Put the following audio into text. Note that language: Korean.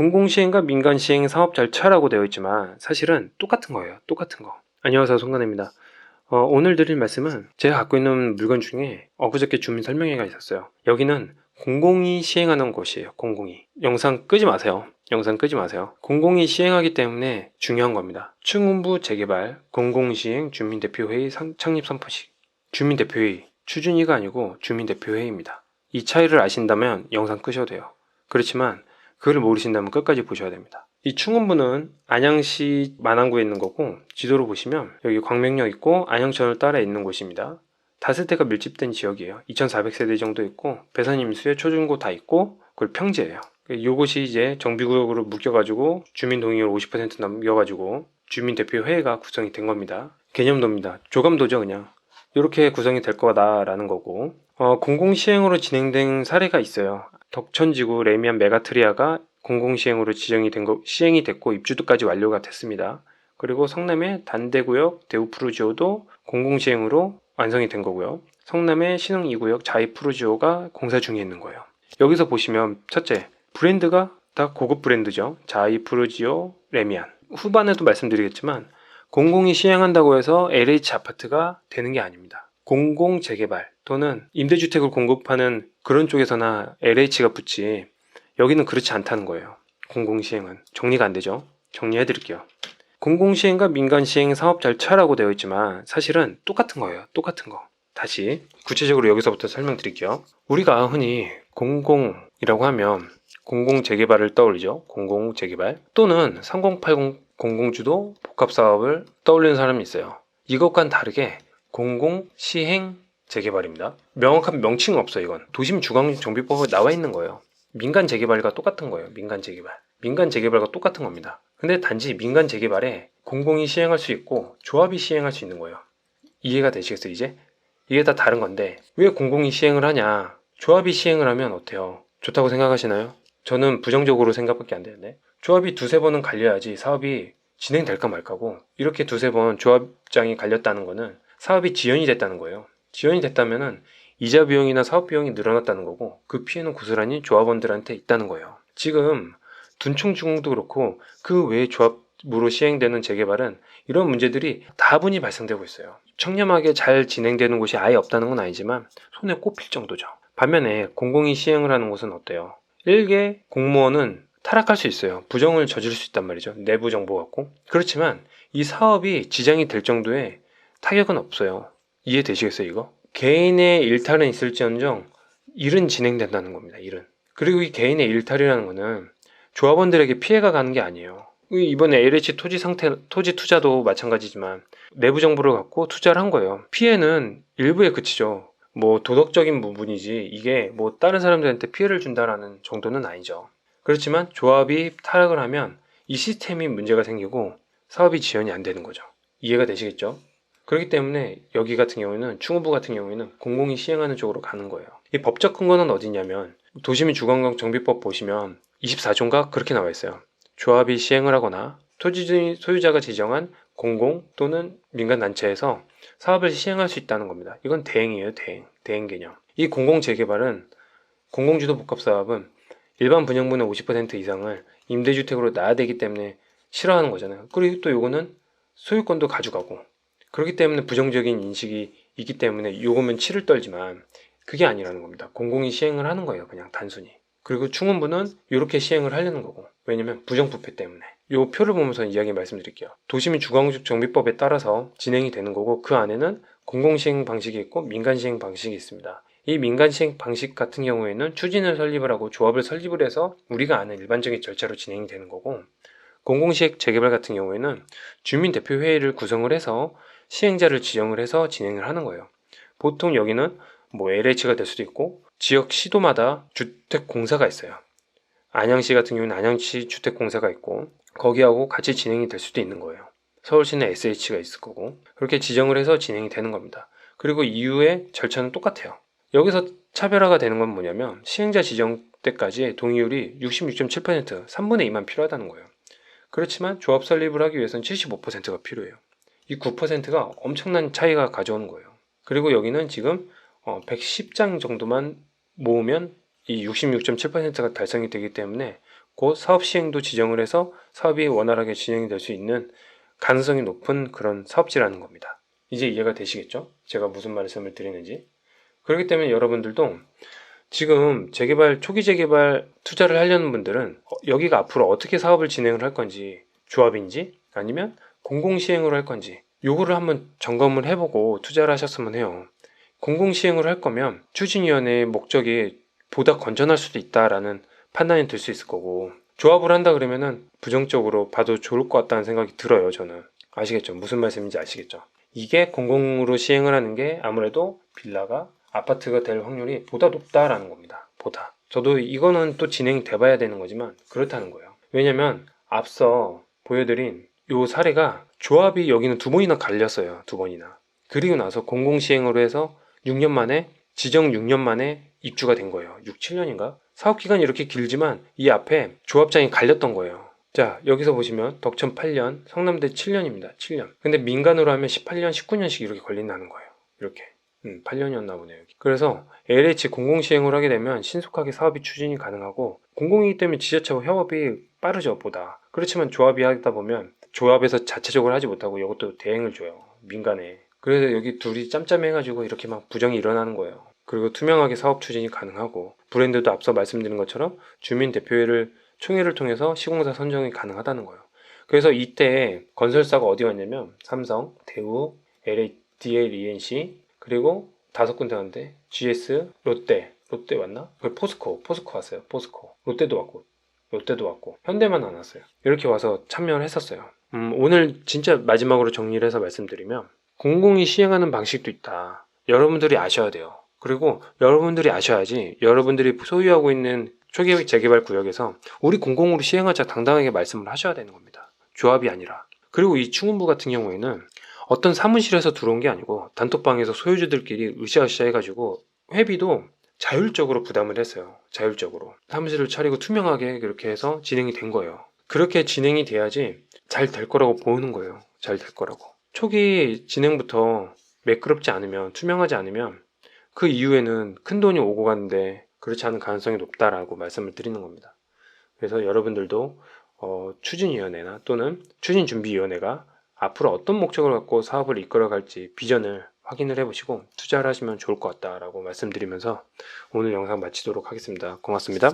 공공시행과 민간시행 사업 절차라고 되어 있지만 사실은 똑같은 거예요. 똑같은 거. 안녕하세요. 송관입니다. 어, 오늘 드릴 말씀은 제가 갖고 있는 물건 중에 엊그저께 주민 설명회가 있었어요. 여기는 공공이 시행하는 곳이에요. 공공이. 영상 끄지 마세요. 영상 끄지 마세요. 공공이 시행하기 때문에 중요한 겁니다. 충운부 재개발 공공시행 주민대표회의 상- 창립 선포식. 주민대표회의. 추준위가 아니고 주민대표회의입니다. 이 차이를 아신다면 영상 끄셔도 돼요. 그렇지만 그걸 모르신다면 끝까지 보셔야 됩니다. 이 충원부는 안양시 만안구에 있는 거고 지도로 보시면 여기 광명역 있고 안양천을 따라 있는 곳입니다. 다세대가 밀집된 지역이에요. 2,400세대 정도 있고 배선 임수에 초중고 다 있고 그리고 평지예요. 요것이 이제 정비구역으로 묶여가지고 주민 동의율 50% 넘겨가지고 주민 대표 회의가 구성이 된 겁니다. 개념도입니다. 조감도죠 그냥. 이렇게 구성이 될 거다라는 거고 어, 공공시행으로 진행된 사례가 있어요. 덕천지구 레미안 메가트리아가 공공시행으로 지정이 된 거, 시행이 됐고 입주도까지 완료가 됐습니다. 그리고 성남의 단대구역 대우프루지오도 공공시행으로 완성이 된 거고요. 성남의 신흥 2구역 자이프루지오가 공사 중에 있는 거예요. 여기서 보시면 첫째, 브랜드가 다 고급 브랜드죠. 자이프루지오, 레미안. 후반에도 말씀드리겠지만 공공이 시행한다고 해서 LH 아파트가 되는 게 아닙니다. 공공 재개발 또는 임대주택을 공급하는 그런 쪽에서나 LH가 붙지 여기는 그렇지 않다는 거예요. 공공시행은 정리가 안 되죠. 정리해 드릴게요. 공공시행과 민간시행 사업 절차라고 되어 있지만 사실은 똑같은 거예요. 똑같은 거. 다시 구체적으로 여기서부터 설명드릴게요. 우리가 흔히 공공이라고 하면 공공 재개발을 떠올리죠. 공공 재개발 또는 3080 공공주도 복합사업을 떠올리는 사람이 있어요. 이것과는 다르게 공공시행 재개발입니다. 명확한 명칭은 없어요. 이건 도심 주거정비법에 나와 있는 거예요. 민간 재개발과 똑같은 거예요. 민간 재개발. 민간 재개발과 똑같은 겁니다. 근데 단지 민간 재개발에 공공이 시행할 수 있고 조합이 시행할 수 있는 거예요. 이해가 되시겠어요, 이제? 이게 다 다른 건데 왜 공공이 시행을 하냐? 조합이 시행을 하면 어때요? 좋다고 생각하시나요? 저는 부정적으로 생각밖에 안 되는데 조합이 두세 번은 갈려야지 사업이 진행될까 말까고 이렇게 두세 번 조합장이 갈렸다는 거는 사업이 지연이 됐다는 거예요. 지연이 됐다면은 이자 비용이나 사업 비용이 늘어났다는 거고 그 피해는 고스란히 조합원들한테 있다는 거예요. 지금 둔충주공도 그렇고 그 외의 조합으로 시행되는 재개발은 이런 문제들이 다분히 발생되고 있어요. 청렴하게 잘 진행되는 곳이 아예 없다는 건 아니지만 손에 꼽힐 정도죠. 반면에 공공이 시행을 하는 곳은 어때요? 일개 공무원은 타락할 수 있어요. 부정을 저지를 수 있단 말이죠. 내부 정보 갖고. 그렇지만 이 사업이 지장이 될 정도의 타격은 없어요. 이해되시겠어요, 이거? 개인의 일탈은 있을지언정 일은 진행된다는 겁니다. 일은. 그리고 이 개인의 일탈이라는 거는 조합원들에게 피해가 가는 게 아니에요. 이번에 LH 토지 상태, 토지 투자도 마찬가지지만 내부 정보를 갖고 투자를 한 거예요. 피해는 일부에 그치죠. 뭐 도덕적인 부분이지 이게 뭐 다른 사람들한테 피해를 준다라는 정도는 아니죠. 그렇지만 조합이 타락을 하면 이 시스템이 문제가 생기고 사업이 지연이 안 되는 거죠. 이해가 되시겠죠? 그렇기 때문에 여기 같은 경우에는 충후부 같은 경우에는 공공이 시행하는 쪽으로 가는 거예요. 이 법적 근거는 어디냐면 도시민 주거환경 정비법 보시면 24조인가 그렇게 나와 있어요. 조합이 시행을 하거나 토지 소유자가 지정한 공공 또는 민간 단체에서 사업을 시행할 수 있다는 겁니다. 이건 대행이에요, 대행. 대행 개념. 이 공공 재개발은 공공주도 복합 사업은 일반 분양분의 50% 이상을 임대주택으로 놔야 되기 때문에 싫어하는 거잖아요. 그리고 또 요거는 소유권도 가져가고 그렇기 때문에 부정적인 인식이 있기 때문에 요거면 치를 떨지만 그게 아니라는 겁니다. 공공이 시행을 하는 거예요. 그냥 단순히. 그리고 충원부는 이렇게 시행을 하려는 거고 왜냐면 부정부패 때문에 요 표를 보면서 이야기 말씀드릴게요. 도시민 주거적 정비법에 따라서 진행이 되는 거고 그 안에는 공공시행 방식이 있고 민간시행 방식이 있습니다. 이 민간시행 방식 같은 경우에는 추진을 설립을 하고 조합을 설립을 해서 우리가 아는 일반적인 절차로 진행이 되는 거고 공공시행 재개발 같은 경우에는 주민대표회의를 구성을 해서 시행자를 지정을 해서 진행을 하는 거예요. 보통 여기는 뭐 LH가 될 수도 있고 지역 시도마다 주택 공사가 있어요. 안양시 같은 경우는 안양시 주택 공사가 있고 거기하고 같이 진행이 될 수도 있는 거예요. 서울시는 SH가 있을 거고 그렇게 지정을 해서 진행이 되는 겁니다. 그리고 이후에 절차는 똑같아요. 여기서 차별화가 되는 건 뭐냐면 시행자 지정 때까지 동의율이 66.7% 3분의 2만 필요하다는 거예요. 그렇지만 조합 설립을 하기 위해서는 75%가 필요해요. 이 9%가 엄청난 차이가 가져오는 거예요. 그리고 여기는 지금 110장 정도만 모으면 이 66.7%가 달성이 되기 때문에 곧 사업 시행도 지정을 해서 사업이 원활하게 진행이 될 수 있는 가능성이 높은 그런 사업지라는 겁니다. 이제 이해가 되시겠죠? 제가 무슨 말씀을 드리는지. 그렇기 때문에 여러분들도 지금 재개발, 초기 재개발 투자를 하려는 분들은 어, 여기가 앞으로 어떻게 사업을 진행을 할 건지, 조합인지 아니면 공공시행으로 할 건지, 요거를 한번 점검을 해보고 투자를 하셨으면 해요. 공공시행으로 할 거면 추진위원회의 목적이 보다 건전할 수도 있다라는 판단이 들 수 있을 거고, 조합을 한다 그러면은 부정적으로 봐도 좋을 것 같다는 생각이 들어요, 저는. 아시겠죠? 무슨 말씀인지 아시겠죠? 이게 공공으로 시행을 하는 게 아무래도 빌라가 아파트가 될 확률이 보다 높다라는 겁니다. 보다. 저도 이거는 또 진행이 돼봐야 되는 거지만 그렇다는 거예요. 왜냐면 앞서 보여드린 요 사례가 조합이 여기는 두 번이나 갈렸어요. 두 번이나. 그리고 나서 공공시행으로 해서 6년 만에 지정 6년 만에 입주가 된 거예요. 6, 7년인가? 사업 기간이 이렇게 길지만 이 앞에 조합장이 갈렸던 거예요. 자, 여기서 보시면 덕천 8년, 성남대 7년입니다. 7년. 근데 민간으로 하면 18년, 19년씩 이렇게 걸린다는 거예요. 이렇게. 음, 8년이었나 보네요. 그래서 LH 공공시행을 하게 되면 신속하게 사업이 추진이 가능하고 공공이기 때문에 지자체와 협업이 빠르죠, 보다. 그렇지만 조합이 하다 보면 조합에서 자체적으로 하지 못하고 이것도 대행을 줘요. 민간에. 그래서 여기 둘이 짬짬해가지고 이렇게 막 부정이 일어나는 거예요. 그리고 투명하게 사업 추진이 가능하고 브랜드도 앞서 말씀드린 것처럼 주민 대표회를 총회를 통해서 시공사 선정이 가능하다는 거예요. 그래서 이때 건설사가 어디 왔냐면 삼성, 대우, LH, DL, ENC 그리고 다섯 군데 왔는데 GS, 롯데, 롯데 왔나? 그 포스코, 포스코 왔어요. 포스코. 롯데도 왔고 롯데도 왔고 현대만 안 왔어요. 이렇게 와서 참여를 했었어요. 음, 오늘 진짜 마지막으로 정리를 해서 말씀드리면 공공이 시행하는 방식도 있다. 여러분들이 아셔야 돼요. 그리고 여러분들이 아셔야지 여러분들이 소유하고 있는 초기 재개발 구역에서 우리 공공으로 시행하자 당당하게 말씀을 하셔야 되는 겁니다. 조합이 아니라. 그리고 이 충원부 같은 경우에는 어떤 사무실에서 들어온 게 아니고 단톡방에서 소유주들끼리 으쌰으쌰 해가지고 회비도 자율적으로 부담을 했어요. 자율적으로. 사무실을 차리고 투명하게 그렇게 해서 진행이 된 거예요. 그렇게 진행이 돼야지 잘 될 거라고 보이는 거예요. 잘 될 거라고. 초기 진행부터 매끄럽지 않으면, 투명하지 않으면 그 이후에는 큰 돈이 오고 가는데 그렇지 않은 가능성이 높다라고 말씀을 드리는 겁니다. 그래서 여러분들도 어, 추진위원회나 또는 추진준비위원회가 앞으로 어떤 목적을 갖고 사업을 이끌어갈지 비전을 확인을 해보시고 투자를 하시면 좋을 것 같다라고 말씀드리면서 오늘 영상 마치도록 하겠습니다. 고맙습니다.